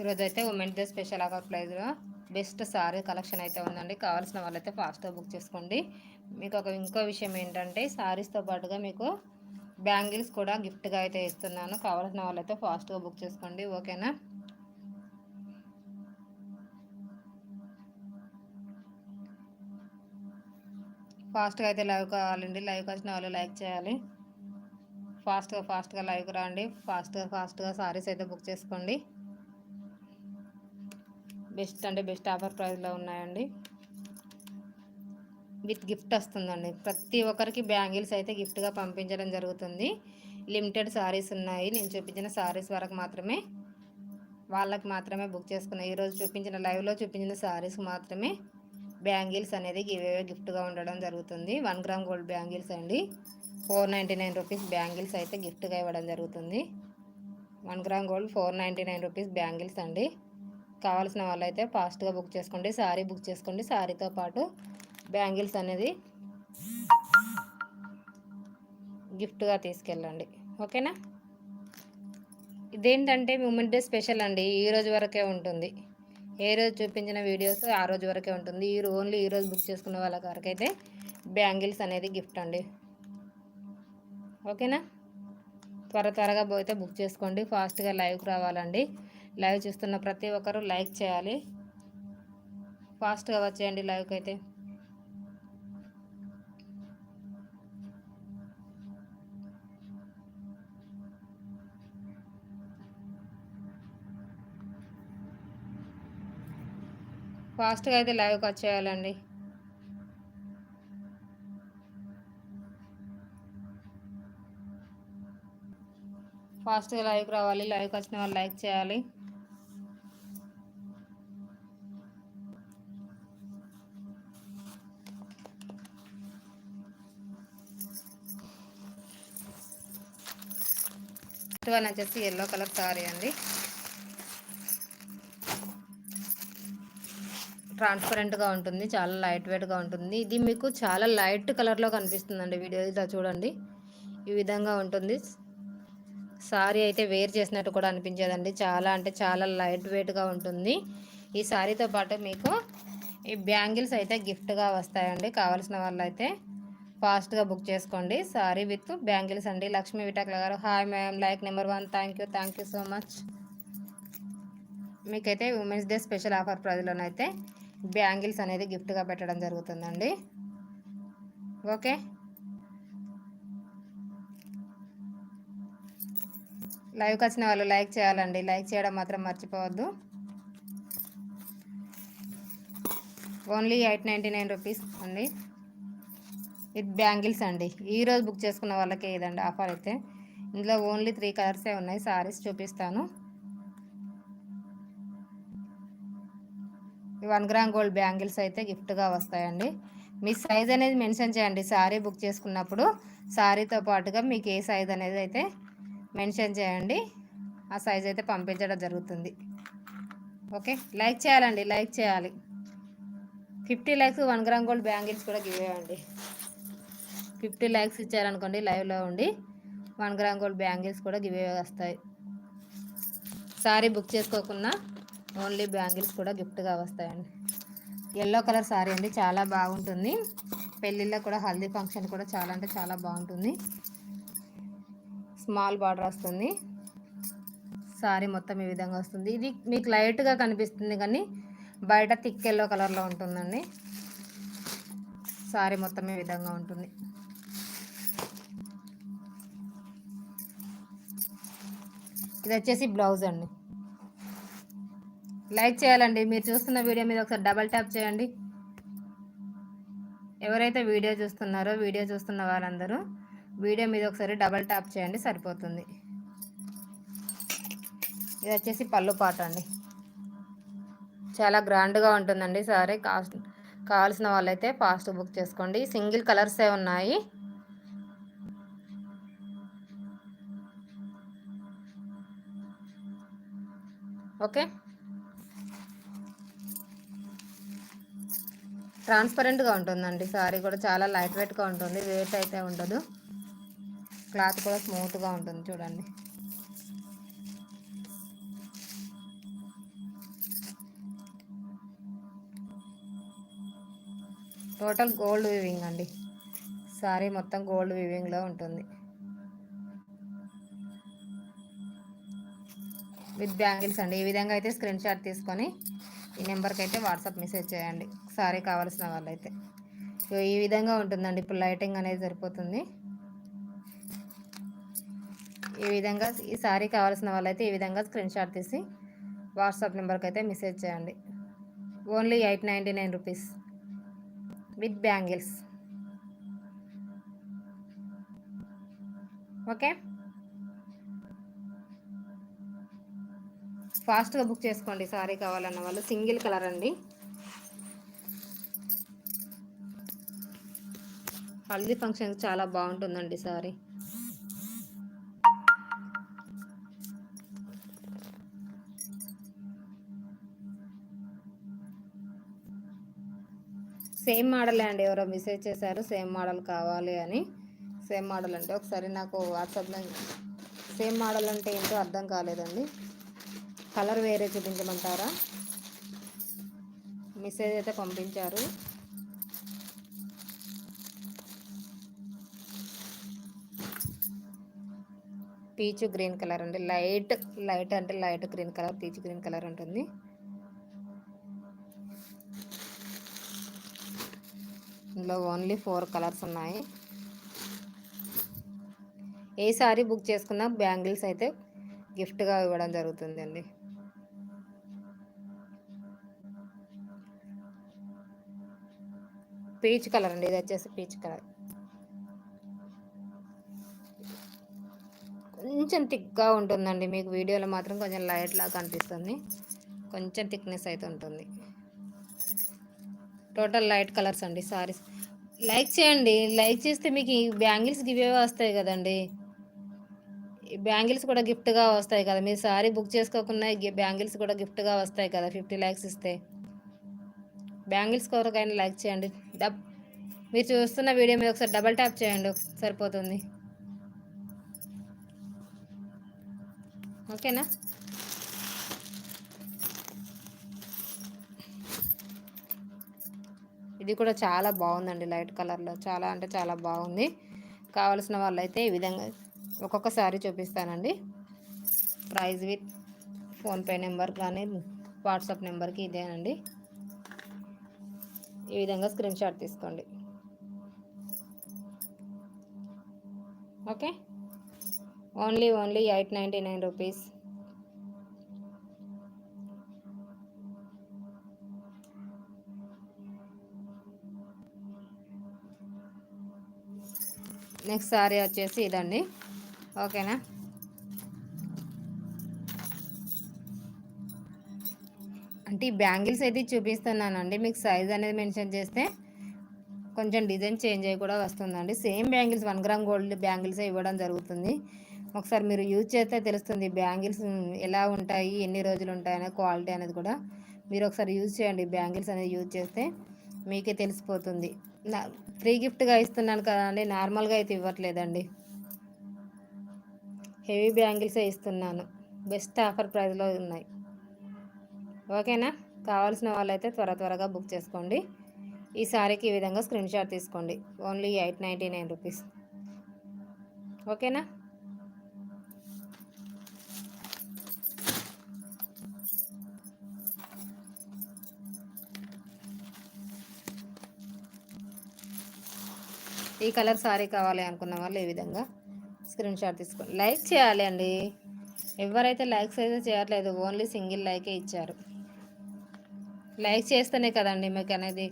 ఈరోజు అయితే women's day special offer ప్రైజ్లో బెస్ట్ సారీ కలెక్షన్ అయితే ఉందండి. కావాల్సిన వాళ్ళైతే ఫాస్ట్గా బుక్ చేసుకోండి. మీకు ఒక ఇంకో విషయం ఏంటంటే సారీస్తో పాటుగా మీకు బ్యాంగిల్స్ కూడా గిఫ్ట్గా అయితే ఇస్తున్నాను. కావాల్సిన వాళ్ళైతే ఫాస్ట్గా బుక్ చేసుకోండి. ఓకేనా? ఫాస్ట్గా అయితే లైవ్ కావాలండి. లైవ్కి వచ్చిన వాళ్ళు లైక్ చేయాలి. ఫాస్ట్గా ఫాస్ట్గా లైవ్కి రండి. ఫాస్ట్గా ఫాస్ట్గా సారీస్ అయితే బుక్ చేసుకోండి. బెస్ట్ అంటే బెస్ట్ ఆఫర్ ప్రైస్లో ఉన్నాయండి. విత్ గిఫ్ట్ వస్తుందండి. ప్రతి ఒక్కరికి బ్యాంగిల్స్ అయితే గిఫ్ట్గా పంపించడం జరుగుతుంది. లిమిటెడ్ సారీస్ ఉన్నాయి. నేను చూపించిన సారీస్ వరకు మాత్రమే వాళ్ళకి మాత్రమే బుక్ చేసుకున్నాను ఈరోజు చూపించిన లైవ్లో చూపించిన సారీస్ మాత్రమే బ్యాంగిల్స్ అనేది ఇవేవే గిఫ్ట్గా ఉండడం జరుగుతుంది. వన్ గ్రామ్ గోల్డ్ బ్యాంగిల్స్ అండి. Four ninety nine rupees bangles అయితే గిఫ్ట్గా ఇవ్వడం జరుగుతుంది. One gram gold four ninety nine rupees bangles అండి. కావాల్సిన వాళ్ళైతే ఫాస్ట్గా బుక్ చేసుకోండి శారీ బుక్ చేసుకోండి. శారీతో పాటు బ్యాంగిల్స్ అనేది గిఫ్ట్గా తీసుకెళ్ళండి. ఓకేనా? ఇదేంటంటే ఉమెన్ డే స్పెషల్ అండి. ఈ రోజు వరకే ఉంటుంది. ఏ రోజు చూపించిన వీడియోస్ ఆ రోజు వరకే ఉంటుంది. ఈ ఓన్లీ ఈ రోజు బుక్ చేసుకున్న వాళ్ళ వరకైతే బ్యాంగిల్స్ అనేది గిఫ్ట్ అండి. ఓకేనా? త్వర త్వరగా పోతే బుక్ చేసుకోండి. ఫాస్ట్గా లైవ్కి రావాలండి. లైవ్ చూస్తున్న ప్రతి ఒక్కరు లైక్ చేయాలి. ఫాస్ట్గా వచ్చేయండి లైవ్కి అయితే. ఫాస్ట్గా అయితే లైవ్కి వచ్చేయాలండి. ఫాస్ట్గా లైవ్కి రావాలి. లైవ్కి వచ్చిన వాళ్ళు లైక్ చేయాలి. వన్ వచ్చేసి ఎల్లో కలర్ సారీ అండి. ట్రాన్స్పరెంట్గా ఉంటుంది చాలా లైట్ వెయిట్గా ఉంటుంది. ఇది మీకు చాలా లైట్ కలర్లో కనిపిస్తుందండి వీడియో. ఇలా చూడండి. ఈ విధంగా ఉంటుంది. సారీ అయితే వేర్ చేసినట్టు కూడా అనిపించేదండి. చాలా అంటే చాలా లైట్ వెయిట్గా ఉంటుంది. ఈ సారీతో పాటు మీకు ఈ బ్యాంగిల్స్ అయితే గిఫ్ట్గా వస్తాయండి. కావాల్సిన వాళ్ళు అయితే ఫాస్ట్గా బుక్ చేసుకోండి. సారీ విత్ బ్యాంగిల్స్ అండి. లక్ష్మీ విటాక్ల గారు. Hi ma'am. Like number one. Thank you. Thank you so much. మీకైతే ఉమెన్స్ డే స్పెషల్ ఆఫర్ ప్రైజ్లోనైతే బ్యాంగిల్స్ అనేది గిఫ్ట్గా పెట్టడం జరుగుతుందండి. ఓకే? లైవ్కి వచ్చిన వాళ్ళు లైక్ చేయాలండి. లైక్ చేయడం మాత్రం మర్చిపోవద్దు. Only eight ninety nine rupees అండి. విత్ బ్యాంగిల్స్ అండి. ఈరోజు బుక్ చేసుకున్న వాళ్ళకే ఇదండి ఆఫర్ అయితే. ఇందులో ఓన్లీ త్రీ కలర్సే ఉన్నాయి. సారీస్ చూపిస్తాను. వన్ గ్రామ్ గోల్డ్ బ్యాంగిల్స్ అయితే గిఫ్ట్గా వస్తాయండి. మీ సైజ్ అనేది మెన్షన్ చేయండి. సారీ బుక్ చేసుకున్నప్పుడు సారీతో పాటుగా మీకు ఏ సైజ్ అనేది అయితే మెన్షన్ చేయండి. ఆ సైజ్ అయితే పంపించడం జరుగుతుంది. ఓకే? లైక్ చేయాలండి. లైక్ చేయాలి. Fifty lakhs one gram gold bangles కూడా గివ్ అండి. ఫిఫ్టీ ల్యాక్స్ ఇచ్చారనుకోండి లైవ్లో ఉండి వన్ గ్రామ్ గోల్డ్ బ్యాంగిల్స్ కూడా గివే వస్తాయి. సారీ బుక్ చేసుకోకుండా ఓన్లీ బ్యాంగిల్స్ కూడా గిఫ్ట్గా వస్తాయండి. ఎల్లో కలర్ సారీ అండి చాలా బాగుంటుంది. పెళ్ళిళ్ళ కూడా హల్దీ ఫంక్షన్ కూడా చాలా అంటే చాలా బాగుంటుంది. స్మాల్ బార్డర్ వస్తుంది. సారీ మొత్తం ఈ విధంగా వస్తుంది. ఇది మీకు లైట్గా కనిపిస్తుంది కానీ బయట థిక్ ఎల్లో కలర్లో ఉంటుందండి. సారీ మొత్తం ఈ విధంగా ఉంటుంది. ఇది వచ్చేసి బ్లౌజ్ అండి. లైక్ చేయాలండి. మీరు చూస్తున్న వీడియో మీద ఒకసారి డబల్ ట్యాప్ చేయండి. ఎవరైతే వీడియో చూస్తున్నారో వీడియో చూస్తున్న వాళ్ళందరూ వీడియో మీద ఒకసారి డబల్ ట్యాప్ చేయండి. సరిపోతుంది. ఇది వచ్చేసి పళ్ళు పాట అండి. చాలా గ్రాండ్గా ఉంటుందండి సరే. కాస్ట్ కావాల్సిన వాళ్ళైతే ఫాస్ట్ బుక్ చేసుకోండి. సింగిల్ కలర్సే ఉన్నాయి. ఓకే? ట్రాన్స్పరెంట్గా ఉంటుందండి. సారీ కూడా చాలా లైట్ వెయిట్గా ఉంటుంది. వెయిట్ అయితే ఉండదు. క్లాత్ కూడా స్మూత్గా ఉంటుంది చూడండి. టోటల్ గోల్డ్ వివింగ్ అండి. సారీ మొత్తం గోల్డ్ వివింగ్లో ఉంటుంది. విత్ బ్యాంగిల్స్ అండి. ఈ విధంగా అయితే స్క్రీన్ షాట్ తీసుకొని ఈ నెంబర్కి అయితే వాట్సాప్ మెసేజ్ చేయండి. సారీ కావాల్సిన వాళ్ళైతే. సో ఈ విధంగా ఉంటుందండి. ఇప్పుడు లైటింగ్ అనేది సరిపోతుంది. ఈ విధంగా ఈ సారీ కావాల్సిన వాళ్ళైతే ఈ విధంగా స్క్రీన్ షాట్ తీసి వాట్సాప్ నెంబర్కి అయితే మెసేజ్ చేయండి. Only eight ninety nine rupees with bangles. Okay? ఫాస్ట్గా బుక్ చేసుకోండి. సారీ కావాలన్న వాళ్ళు. సింగిల్ కలర్ అండి. హల్దీ ఫంక్షన్ చాలా బాగుంటుందండి సారీ. సేమ్ మోడలే అండి. ఎవరో మెసేజ్ చేశారు. సేమ్ మోడల్ కావాలి అని. సేమ్ మోడల్ అంటే ఒకసారి నాకు వాట్సాప్లో సేమ్ మోడల్ అంటే ఏంటో అర్థం కాలేదండి. కలర్ వేరే చూపించమంటారా? మెసేజ్ అయితే పంపించారు. పీచు గ్రీన్ కలర్ అండి. లైట్ లైట్ అంటే light green colour peach green colour ఉంటుంది. ఇందులో ఓన్లీ ఫోర్ కలర్స్ ఉన్నాయి. ఏ సారీ బుక్ చేసుకున్నా బ్యాంగిల్స్ అయితే గిఫ్ట్గా ఇవ్వడం జరుగుతుందండి. పీచ్ కలర్ అండి ఇది వచ్చేసి పీచ్ కలర్. కొంచెం థిక్గా ఉంటుందండి మీకు వీడియోలో మాత్రం కొంచెం లైట్ లాగా కనిపిస్తుంది. కొంచెం థిక్నెస్ అయితే ఉంటుంది. టోటల్ లైట్ కలర్స్ అండి సారీస్. లైక్ చేయండి లైక్ చేస్తే మీకు ఈ బ్యాంగిల్స్ గివే వస్తాయి కదండి. ఈ బ్యాంగిల్స్ కూడా గిఫ్ట్గా వస్తాయి కదా. మీరు సారీ బుక్ చేసుకోకుండా బ్యాంగిల్స్ కూడా గిఫ్ట్గా వస్తాయి కదా ఫిఫ్టీ ల్యాక్స్ ఇస్తే. బ్యాంగిల్స్ కొరకైనా లైక్ చేయండి. డబ్ మీరు చూస్తున్న వీడియో మీద ఒకసారి డబల్ ట్యాప్ చేయండి. సరిపోతుంది. ఓకేనా? ఇది కూడా చాలా బాగుందండి లైట్ కలర్లో చాలా అంటే చాలా బాగుంది. కావలసిన వాళ్ళైతే ఈ విధంగా ఒక్కొక్క సారీ చూపిస్తానండి ప్రైజ్ విత్ ఫోన్పే నెంబర్ కానీ వాట్సాప్ నెంబర్కి ఇదేనండి. ఈ విధంగా స్క్రీన్ షాట్ తీసుకోండి. Okay? Only only eight ninety nine rupees. Next sari వచ్చేసి ఇదండి. ఓకేనా? అంటే ఈ బ్యాంగిల్స్ అయితే చూపిస్తున్నానండి. మీకు సైజ్ అనేది మెన్షన్ చేస్తే కొంచెం డిజైన్ చేంజ్ అయ్యి కూడా వస్తుందండి. Same bangles one gram gold bangles ఇవ్వడం జరుగుతుంది. ఒకసారి మీరు యూజ్ చేస్తే తెలుస్తుంది బ్యాంగిల్స్ ఎలా ఉంటాయి ఎన్ని రోజులు ఉంటాయనే క్వాలిటీ అనేది కూడా. మీరు ఒకసారి యూజ్ చేయండి బ్యాంగిల్స్ అనేది యూజ్ చేస్తే మీకే తెలిసిపోతుంది. నా ఫ్రీ గిఫ్ట్గా ఇస్తున్నాను కదండి నార్మల్గా అయితే ఇవ్వట్లేదండి. హెవీ బ్యాంగిల్సే ఇస్తున్నాను. బెస్ట్ ఆఫర్ ప్రైస్లో ఉన్నాయి. ఓకేనా? కావాల్సిన వాళ్ళైతే త్వర త్వరగా బుక్ చేసుకోండి. ఈ సారీకి ఈ విధంగా స్క్రీన్ షాట్ తీసుకోండి. Only eight ninety nine rupees. ఓకేనా? ఈ కలర్ సారీ కావాలి అనుకున్న వాళ్ళు ఈ విధంగా స్క్రీన్ షాట్ తీసుకోండి. లైక్ చేయాలి అండి. ఎవరైతే లైక్స్ అయితే చేయట్లేదు ఓన్లీ సింగిల్ లైకే ఇచ్చారు. లైక్ చేస్తేనే కదండి మీకు అనేది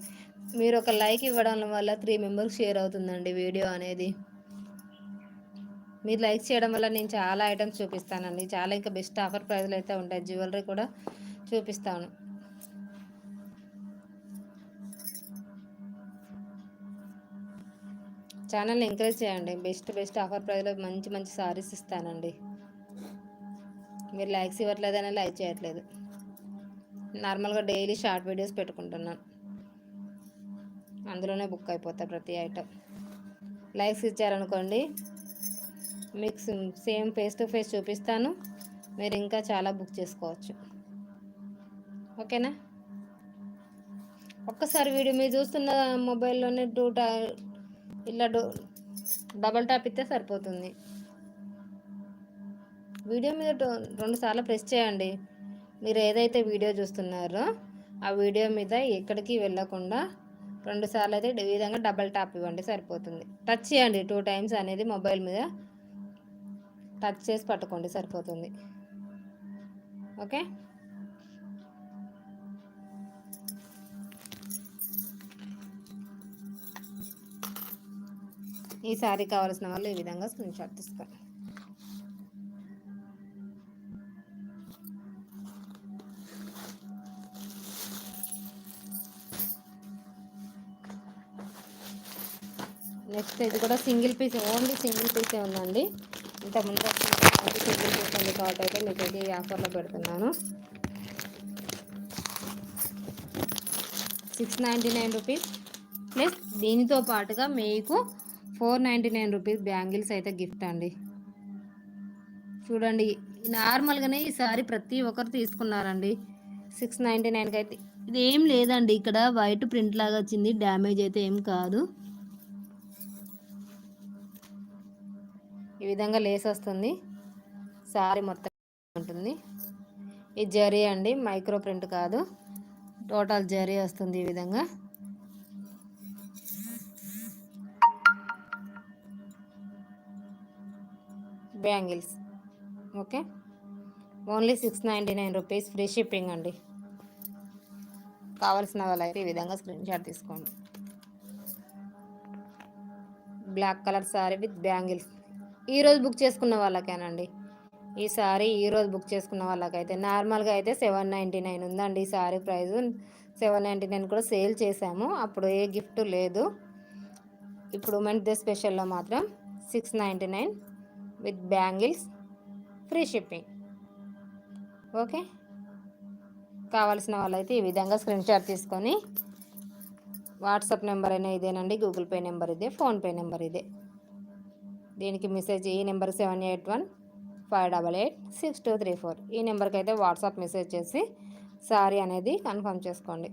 మీరు ఒక లైక్ ఇవ్వడం వల్ల త్రీ మెంబర్స్ షేర్ అవుతుందండి వీడియో అనేది. మీరు లైక్ చేయడం వల్ల నేను చాలా ఐటమ్స్ చూపిస్తానండి. చాలా ఇంకా బెస్ట్ ఆఫర్ ప్రైజ్లు అయితే ఉంటాయి. జ్యువెలరీ కూడా చూపిస్తాను. ఛానల్ని ఎంకరేజ్ చేయండి. బెస్ట్ బెస్ట్ ఆఫర్ ప్రైజ్లో మంచి మంచి సారీస్ ఇస్తానండి. మీరు లైక్స్ ఇవ్వట్లేదని లైక్ చేయట్లేదు. నార్మల్గా డైలీ షార్ట్ వీడియోస్ పెట్టుకుంటున్నాను అందులోనే బుక్ అయిపోతాయి ప్రతి ఐటమ్. లైక్స్ ఇచ్చారనుకోండి మీకు సేమ్ ఫేస్ టు ఫేస్ చూపిస్తాను. మీరు ఇంకా చాలా బుక్ చేసుకోవచ్చు. ఓకేనా? ఒక్కసారి వీడియో మీరు చూస్తున్న మొబైల్లోనే టూ టా ఇలా డో డబల్ ట్యాప్ ఇస్తే సరిపోతుంది. వీడియో మీద రెండు సార్లు ప్రెస్ చేయండి. మీరు ఏదైతే వీడియో చూస్తున్నారో ఆ వీడియో మీద ఎక్కడికి వెళ్ళకుండా రెండుసార్లు అయితే ఈ విధంగా డబల్ ట్యాప్ ఇవ్వండి సరిపోతుంది. టచ్ చేయండి టూ టైమ్స్ అనేది మొబైల్ మీద టచ్ చేసి పట్టుకోండి సరిపోతుంది. ఓకే ఈ శారీ కావాల్సిన వాళ్ళు ఈ విధంగా స్క్రీన్ షాట్ తీసుకోండి. ఇది కూడా సింగిల్ పీస్ ఓన్లీ సింగిల్ పీసే ఉందండి. ఇంతకుముందు ముందు సింగిల్ పీస్ ఉంది కాబట్టి అయితే మీకు ఇది ఆఫర్లో పెడుతున్నాను. Six ninety nine rupees. Plus దీనితో పాటుగా మీకు four ninety nine rupees bangles అయితే గిఫ్ట్ అండి. చూడండి నార్మల్గానే ఈసారి ప్రతి ఒక్కరు తీసుకున్నారండి. సిక్స్ నైంటీ నైన్కి అయితే ఇది ఏం లేదండి ఇక్కడ వైట్ ప్రింట్ లాగా వచ్చింది డ్యామేజ్ అయితే ఏం కాదు. ఈ విధంగా లేస్ వస్తుంది. సారీ మొత్తం ఉంటుంది. ఈ జరీ అండి మైక్రో ప్రింట్ కాదు. టోటల్ జరీ వస్తుంది ఈ విధంగా. Bangles. Okay. Only six ninety nine rupees free shipping అండి. కావాల్సిన వాళ్ళైతే ఈ విధంగా స్క్రీన్ షాట్ తీసుకోండి. Black colour sari with bangles. ఈరోజు బుక్ చేసుకున్న వాళ్ళకేనండి. ఈ సారీ ఈరోజు బుక్ చేసుకున్న వాళ్ళకైతే. నార్మల్గా అయితే సెవెన్ నైంటీ నైన్ ఉందండి ఈ sari price seven ninety nine కూడా సేల్ చేసాము. అప్పుడు ఏ గిఫ్ట్ లేదు. ఇప్పుడు ఉమెన్స్ డే స్పెషల్లో మాత్రం six ninety nine with bangles free shipping. Okay? కావాల్సిన వాళ్ళైతే ఈ విధంగా స్క్రీన్ షాట్ తీసుకొని వాట్సాప్ నెంబర్ అయినా ఇదేనండి గూగుల్ పే నెంబర్ ఇదే ఫోన్పే నెంబర్ ఇదే. దీనికి మెసేజ్ ఈ number seven eight one five double eight six two three four. ఈ నెంబర్కి అయితే వాట్సాప్ మెసేజ్ చేసి సారీ అనేది కన్ఫర్మ్ చేసుకోండి.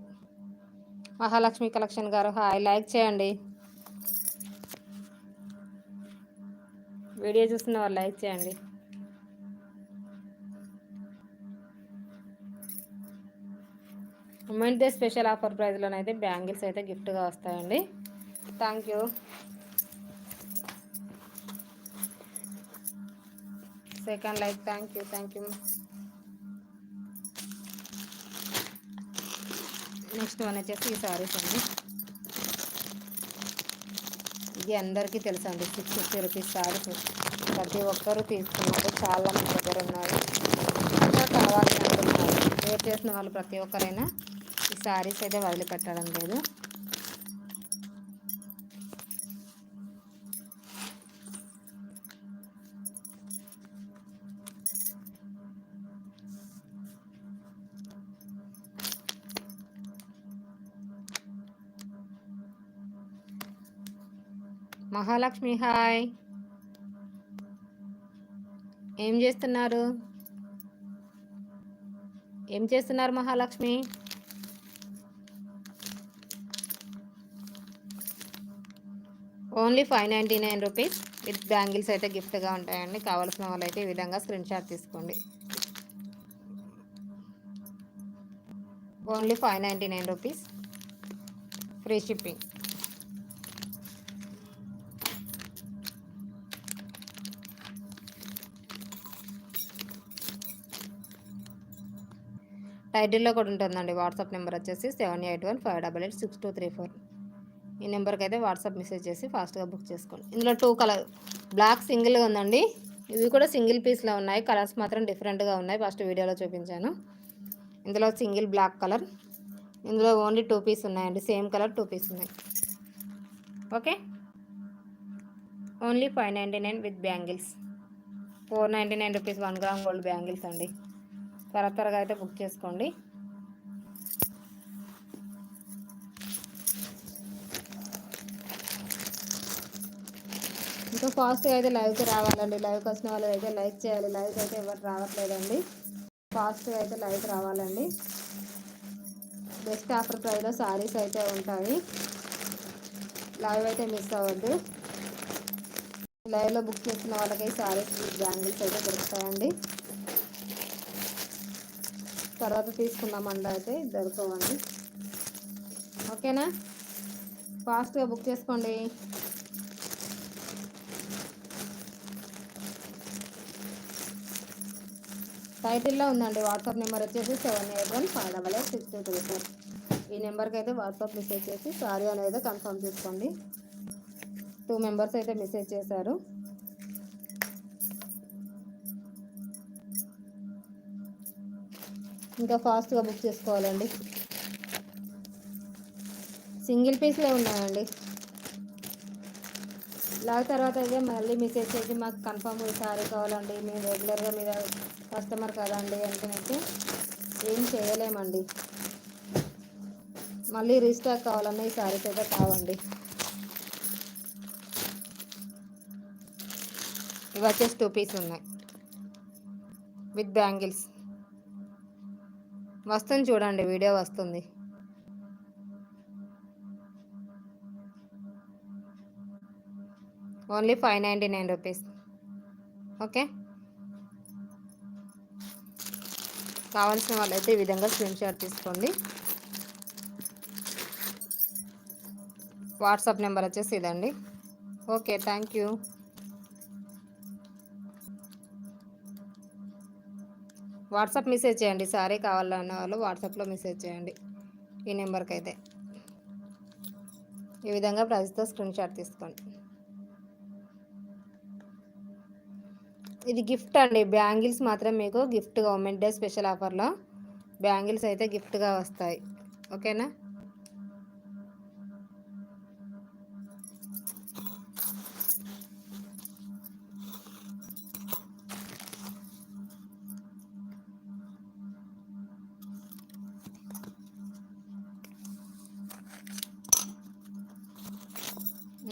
మహాలక్ష్మి కలెక్షన్ గారు హాయ్ లైక్ చేయండి. వీడియో చూస్తున్న వాళ్ళు లైక్ చేయండి. ఉమెన్ డే స్పెషల్ ఆఫర్ ప్రైజ్లోనైతే బ్యాంగిల్స్ అయితే గిఫ్ట్గా వస్తాయండి. Thank you. Second like thank you thank you next one వచ్చేసి ఈ సారీస్ అండి. ఇది అందరికీ తెలుసు అండి సిక్స్ ఫిఫ్టీ రూపీస్ సారీస్ ప్రతి ఒక్కరూ తీసుకున్నారు చాలా మంది దగ్గర ఉన్నారు. కావాలి అంటున్నారు వేర్ చేసిన వాళ్ళు ప్రతి ఒక్కరైనా ఈ సారీస్ అయితే వదిలిపెట్టడం లేదు. మహాలక్ష్మి హాయ్. ఏం చేస్తున్నారు? ఏం చేస్తున్నారు Mahalakshmi? Only five ninety nine rupees with bangles అయితే గిఫ్ట్గా ఉంటాయండి. కావాల్సిన అయితే ఈ విధంగా స్క్రీన్ షాట్ తీసుకోండి. Only five ninety nine rupees. Free shipping. టైటిల్లో కూడా ఉంటుందండి. వాట్సాప్ నెంబర్ వచ్చేసి seven eight one five double eight six two three four. ఈ నెంబర్కి అయితే వాట్సాప్ మెసేజ్ చేసి ఫాస్ట్గా బుక్ చేసుకోండి. ఇందులో టూ కలర్ బ్లాక్ సింగిల్గా ఉందండి. ఇవి కూడా సింగిల్ పీస్లో ఉన్నాయి. కలర్స్ మాత్రం డిఫరెంట్గా ఉన్నాయి. ఫస్ట్ వీడియోలో చూపించాను. ఇందులో సింగిల్ బ్లాక్ కలర్ ఇందులో ఓన్లీ టూ పీస్ ఉన్నాయండి. సేమ్ కలర్ టూ పీస్ ఉన్నాయి. Okay? Only five ninety nine with bangles. Four ninety nine rupees one gram gold bangles అండి. త్వర త్వరగా అయితే బుక్ చేసుకోండి. ఇంకా ఫాస్ట్గా అయితే లైవ్కి రావాలండి. లైవ్కి వచ్చిన వాళ్ళు అయితే లైక్ చేయాలి. లైవ్ అయితే ఎవరు రావట్లేదండి. ఫాస్ట్గా అయితే లైవ్కి రావాలండి. బెస్ట్ ఆఫర్ ప్రైస్లో శారీస్ అయితే ఉంటాయి. లైవ్ అయితే మిస్ అవ్వద్దు. లైవ్లో బుక్ చేసిన వాళ్ళకి సారీస్ బ్యాంగిల్స్ అయితే దొరుకుతాయండి. తర్వాత తీసుకుందామండి అయితే దొరకవండి ఓకేనా? ఫాస్ట్గా బుక్ చేసుకోండి. టైటిల్లో ఉందండి వాట్సాప్ నెంబర్ వచ్చేసి seven eight one five double eight six two three four. ఈ నెంబర్కి అయితే వాట్సాప్ మెసేజ్ చేసి సారీ అనేది కన్ఫర్మ్ చేసుకోండి. టూ మెంబర్స్ అయితే మెసేజ్ చేశారు. ఇంకా ఫాస్ట్గా బుక్ చేసుకోవాలండి. సింగిల్ పీస్లే ఉన్నాయండి. లాగ్ తర్వాత అయితే మళ్ళీ మెసేజ్ చేసి మాకు కన్ఫర్మ్ సారీ కావాలండి మేము రెగ్యులర్గా మీద కస్టమర్ కదండి అంటే ఏం చేయలేమండి. మళ్ళీ రీస్టాక్ కావాలన్నా ఈ సారీస్ అయితే కావండి. ఇవి వచ్చేసి టూ పీస్ ఉన్నాయి. With bangles. వస్తుంది చూడండి వీడియో వస్తుంది. Only five ninety nine rupees. Okay? కావాల్సిన వాళ్ళైతే ఈ విధంగా స్క్రీన్ షాట్ తీసుకోండి. వాట్సాప్ నెంబర్ వచ్చేసి ఇదండి. Okay thank you. WhatsApp message చేయండి. సారీ కావాలన్న వాళ్ళు వాట్సాప్లో మెసేజ్ చేయండి. ఈ నెంబర్కి అయితే ఈ విధంగా ప్రైస్తో స్క్రీన్ షాట్ తీసుకోండి. ఇది గిఫ్ట్ అండి. బ్యాంగిల్స్ మాత్రం మీకు గిఫ్ట్గా ఉమెన్ డే స్పెషల్ ఆఫర్లో బ్యాంగిల్స్ అయితే గిఫ్ట్గా వస్తాయి. ఓకేనా?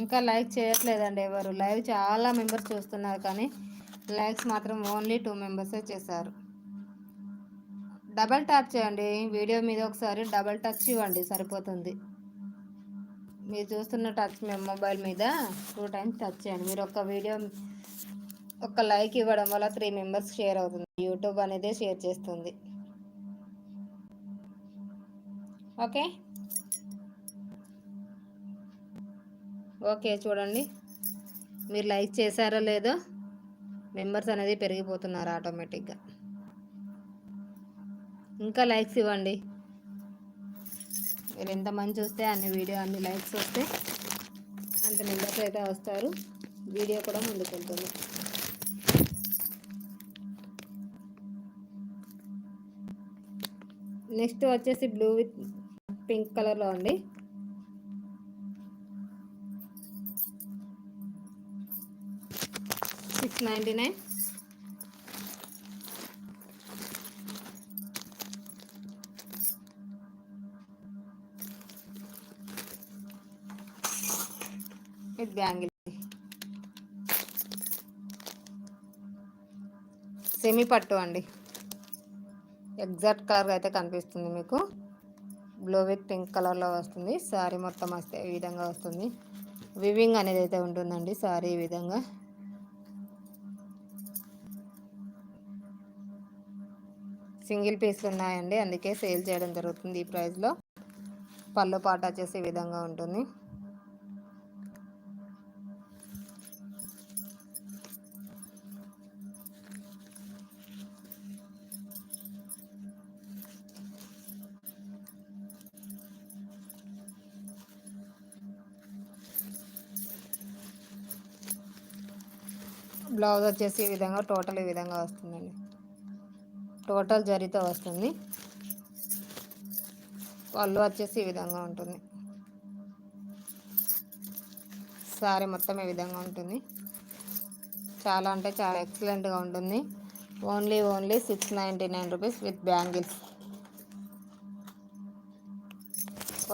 ఇంకా లైక్ చేయట్లేదండి ఎవరు. లైవ్ చాలా మెంబర్స్ చూస్తున్నారు కానీ లైక్స్ మాత్రం ఓన్లీ టూ మెంబర్సే చేశారు. డబల్ ట్యాప్ చేయండి. వీడియో మీద ఒకసారి డబల్ టచ్ ఇవ్వండి సరిపోతుంది. మీరు చూస్తున్న టచ్ మొబైల్ మీద టూ టైమ్స్ టచ్ చేయండి. మీరు ఒక వీడియో ఒక లైక్ ఇవ్వడం వల్ల త్రీ మెంబర్స్ షేర్ అవుతుంది. యూట్యూబ్ అనేది షేర్ చేస్తుంది. ఓకే? ఓకే చూడండి. మీరు లైక్ చేశారో లేదో మెంబర్స్ అనేది పెరిగిపోతున్నారు ఆటోమేటిక్గా. ఇంకా లైక్స్ ఇవ్వండి. మీరు ఎంతమంది చూస్తే అన్ని వీడియో అన్ని లైక్స్ వస్తే అంత మెంబర్స్ అయితే వస్తారు. వీడియో కూడా ముందుకు వెళ్తుంది నెక్స్ట్ వచ్చేసి బ్లూ విత్ పింక్ కలర్లో అండి. Six ninety nine. ఇది బ్యాంగిల్. సెమీ పట్టు అండి. ఎగ్జాక్ట్ కలర్ అయితే కనిపిస్తుంది మీకు. బ్లూ విత్ పింక్ కలర్లో వస్తుంది. శారీ మొత్తం వస్తే ఈ విధంగా వస్తుంది. వివింగ్ అనేది అయితే ఉంటుందండి శారీ ఈ విధంగా. సింగిల్ పీస్లు ఉన్నాయండి. అందుకే సేల్ చేయడం జరుగుతుంది ఈ ప్రైస్లో. పళ్ళు పాట వచ్చేసి ఈ విధంగా ఉంటుంది. బ్లౌజ్ వచ్చేసి ఈ విధంగా టోటల్ ఈ విధంగా వస్తుందండి. టోటల్ జరితో వస్తుంది. పళ్ళు వచ్చేసి ఈ విధంగా ఉంటుంది. సారీ మొత్తం ఈ విధంగా ఉంటుంది. చాలా అంటే చాలా ఎక్సలెంట్గా ఉంటుంది. Only only six ninety nine rupees with bangles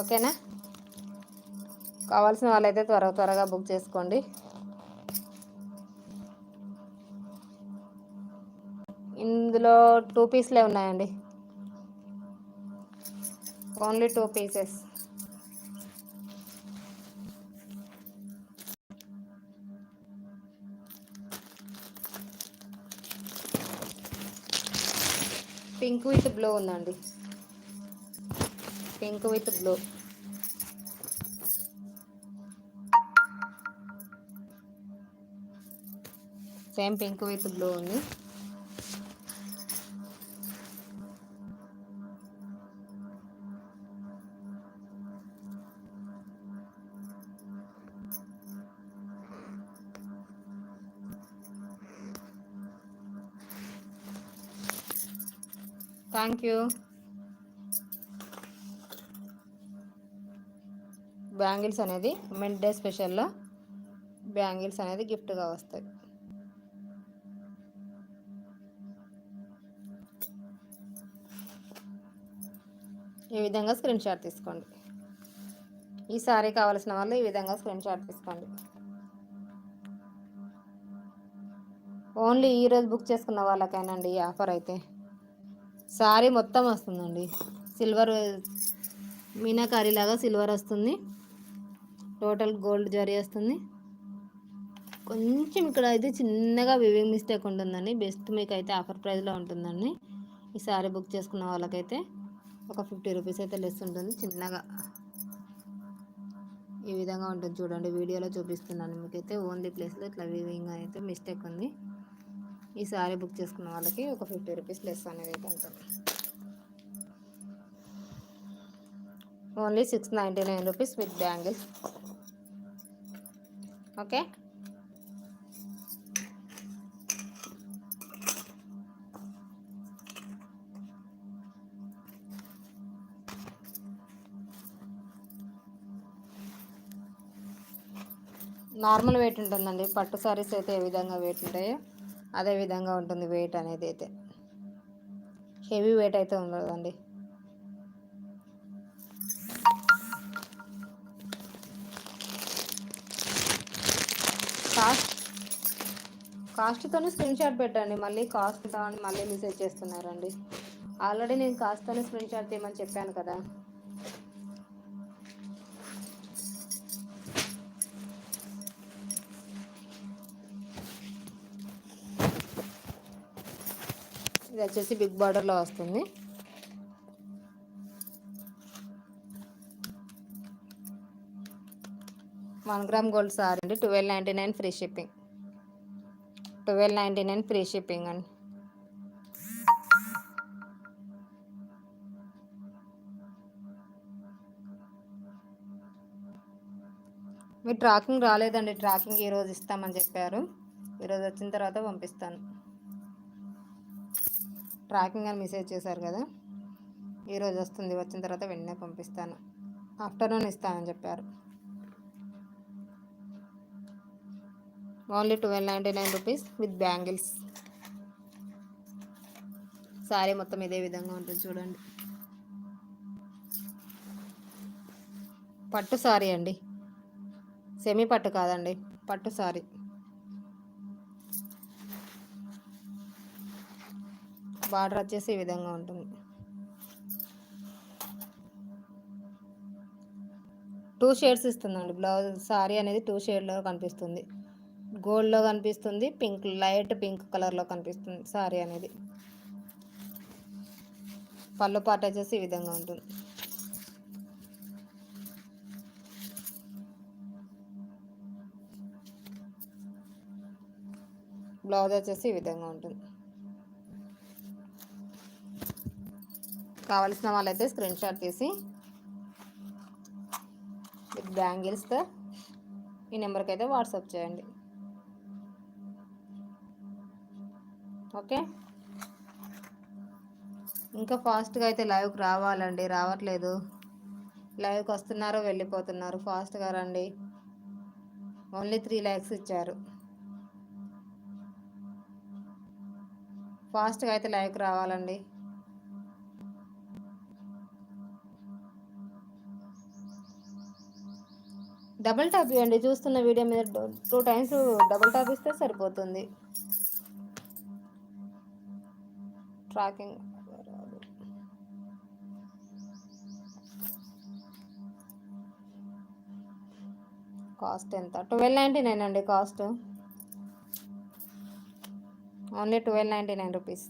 ఓకేనా కావాల్సిన వాళ్ళైతే త్వర త్వరగా బుక్ చేసుకోండి. ఇందులో టూ పీస్లే ఉన్నాయండి. Only two pieces. Pink with blue ఉందండి. Pink with blue. Same pink with blue ఉంది. థ్యాంక్ యూ బ్యాంగిల్స్ అనేది మిడ్ డే స్పెషల్లో బ్యాంగిల్స్ అనేది గిఫ్ట్గా వస్తాయి. ఈ విధంగా స్క్రీన్ షాట్ తీసుకోండి. ఈ సారీ కావాల్సిన వాళ్ళు ఈ విధంగా స్క్రీన్ షాట్ తీసుకోండి. ఓన్లీ ఈరోజు బుక్ చేసుకున్న వాళ్ళకైనండి ఈ ఆఫర్ అయితే. సారీ మొత్తం వస్తుందండి. సిల్వర్ మీనాకారీ లాగా సిల్వర్ వస్తుంది. టోటల్ గోల్డ్ జరీ వస్తుంది. కొంచెం ఇక్కడ అయితే చిన్నగా వివింగ్ మిస్టేక్ ఉంటుందండి. బెస్ట్ మీకు అయితే ఆఫర్ ప్రైస్లో ఉంటుందండి. ఈ సారీ బుక్ చేసుకున్న వాళ్ళకైతే ఒక ఫిఫ్టీ రూపీస్ అయితే లెస్ ఉంటుంది చిన్నగా. ఈ విధంగా ఉంటుంది చూడండి. వీడియోలో చూపిస్తున్నాను. మీకైతే ఓన్లీ ప్లేస్లో ఇట్లా వివింగ్ అయితే మిస్టేక్ ఉంది. ఈ సారీ బుక్ చేసుకున్న వాళ్ళకి ఒక ఫిఫ్టీ రూపీస్ లెస్ అనేది అయితే ఉంటుంది. Only six ninety nine rupees with bangles. Okay? Normal weight ఉంటుందండి. పట్టు సారీస్ అయితే ఏ విధంగా వెయిట్ ఉంటాయో అదే విధంగా ఉంటుంది వెయిట్ అనేది అయితే. హెవీ వెయిట్ అయితే ఉండదండి. కాస్ట్ కాస్ట్తోనే స్క్రీన్ షాట్ పెట్టండి. మళ్ళీ కాస్ట్ అని మళ్ళీ మెసేజ్ చేస్తున్నారండి. ఆల్రెడీ నేను కాస్ట్తోనే స్క్రీన్ షాట్ తీయమని చెప్పాను కదా. ఇది వచ్చేసి బిగ్ బార్డర్లో వస్తుంది. వన్ గ్రామ్ గోల్డ్ సారీ అండి. Twelve ninety nine free shipping. Twelve ninety nine free shipping అండి. మీరు ట్రాకింగ్ రాలేదండి. ట్రాకింగ్ ఈరోజు ఇస్తామని చెప్పారు. ఈరోజు వచ్చిన తర్వాత పంపిస్తాను. ట్రాకింగ్ అని మెసేజ్ చేశారు కదా? ఈరోజు వస్తుంది వచ్చిన తర్వాత వెంటనే పంపిస్తాను. ఆఫ్టర్నూన్ ఇస్తానని చెప్పారు. Only twelve ninety nine rupees with bangles. Sari మొత్తం ఇదే విధంగా ఉంటుంది చూడండి. పట్టు సారీ అండి. సెమీ పట్టు కాదండి పట్టు సారీ. బార్డర్ వచ్చేసి ఈ విధంగా ఉంటుంది. టూ షేడ్స్ ఇస్తుందండి. బ్లౌజ్ సారీ అనేది టూ షేడ్లో కనిపిస్తుంది. గోల్డ్లో కనిపిస్తుంది పింక్ లైట్ పింక్ కలర్లో కనిపిస్తుంది సారీ అనేది. పళ్ళు పాట వచ్చేసి ఈ విధంగా ఉంటుంది. బ్లౌజ్ వచ్చేసి ఈ విధంగా ఉంటుంది. కావలసిన వాళ్ళైతే స్క్రీన్ షాట్ తీసి విత్ బ్యాంగిల్స్తో ఈ నెంబర్కి అయితే వాట్సాప్ చేయండి. ఓకే? ఇంకా ఫాస్ట్గా అయితే లైవ్కి రావాలండి రావట్లేదు. లైవ్కి వస్తున్నారు వెళ్ళిపోతున్నారు. ఫాస్ట్గా రండి. ఓన్లీ త్రీ ల్యాక్స్ ఇచ్చారు. ఫాస్ట్గా అయితే లైవ్కి రావాలండి. డబుల్ టాప్ ఇవ్వండి చూస్తున్న వీడియో మీద టూ టైమ్స్ డబుల్ టాప్ ఇస్తే సరిపోతుంది. ట్రాకింగ్. కాస్ట్ ఎంత? ట్వెల్వ్ నైంటీ నైన్ అండి cost. Only twelve ninety nine rupees.